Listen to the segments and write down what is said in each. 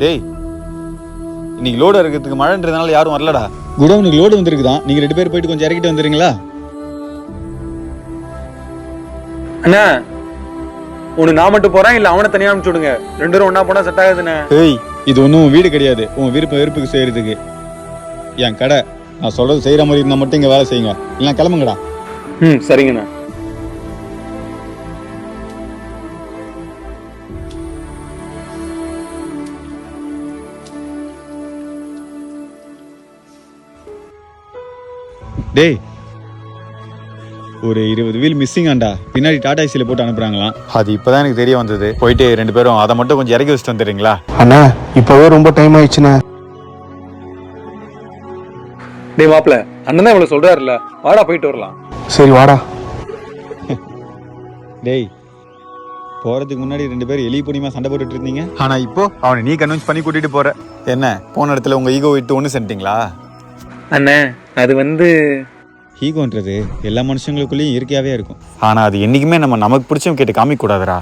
டேய் இன்னைக்கு லோடு இருக்கிறதுக்கு மழைன்றதுனால யாரும் வரலடா. குடோனுக்கு லோடு வந்திருக்குதான் நீங்க ரெண்டு பேர் போயிட்டு கொஞ்சம் இறக்கிட்டு வந்துடுறீங்களா? அண்ணா உனக்கு நான் மட்டும் போறேன் இல்ல அவனை தனியா அனுப்பிச்சு விடுங்க. ரெண்டு பேரும் ஒண்ணா போனா செட் ஆகுதுண்ணே. ஏய் இது ஒன்றும் வீடு கிடையாது. உன் விருப்பம் வெறுப்புக்கு செய்யறதுக்கு. என் கடை நான் சொல்றது செய்யற மாதிரி இருந்தா மட்டும் இங்க வேலை செய்யுங்க. இல்லை கிளம்புங்கடா. ம் சரிங்கண்ணா. டேய் ஒரு இருபது வீல் மிஸ்ஸிங் ஆண்டா. பின்னாடி டாடா ஏசியில் போட்டு அனுப்புறாங்களாம். அது இப்போதான் எனக்கு தெரிய வந்தது. போயிட்டு ரெண்டு பேரும் அதை மட்டும் கொஞ்சம் இறக்கி வச்சுட்டு வந்துடுறீங்களா? அண்ணா இப்போவே ரொம்ப டைம் ஆயிடுச்சுண்ணே. டேய் மாப்பிள அண்ணன் தான் இவ்வளவு சொல்றாருல்ல. வாடா போயிட்டு வரலாம். சரி வாடா. டேய் போறதுக்கு முன்னாடி ரெண்டு பேரும் எலி பொடிமா சண்டை போட்டுட்டு இருந்தீங்க? ஆனா இப்போ அவனை நீ கன்வின்ஸ் பண்ணி கூட்டிட்டு போற. என்ன போன இடத்துல உங்க ஈகோ விட்டு ஒன்று செஞ்சிட்டீங்களா அண்ணே அது வந்து ஈகோன்றது எல்லா மனுஷங்களுக்குள்ளேயும் இயற்கையாவே இருக்கும். ஆனா அது என்னைக்குமே நம்ம நமக்கு பிடிச்சவங்க கேட்டு காமிக்க கூடாதுடா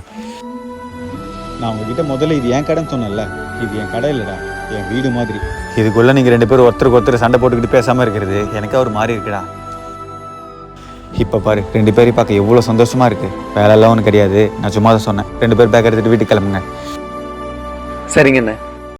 நான் உங்ககிட்ட முதல்ல இது என் கடைன்னு சொன்னேன்ல? இது என் கடை இல்லடா என் வீடு மாதிரி. இதுக்குள்ள நீங்க ரெண்டு பேரும் ஒருத்தருக்கு ஒருத்தர் சண்டை போட்டுக்கிட்டு பேசாம இருக்கிறது எனக்கு ஒரு மாதிரி இருக்குடா. இப்ப பாரு ரெண்டு பேரையும் பார்க்க எவ்வளவு சந்தோஷமா இருக்கு. வேலை எல்லாம் ஒன்றும் கிடையாது. நான் சும்மா தான் சொன்னேன். ரெண்டு பேர் பேக் எடுத்துட்டு வீட்டுக்கு கிளம்புங்க. சரிங்கண்ணே.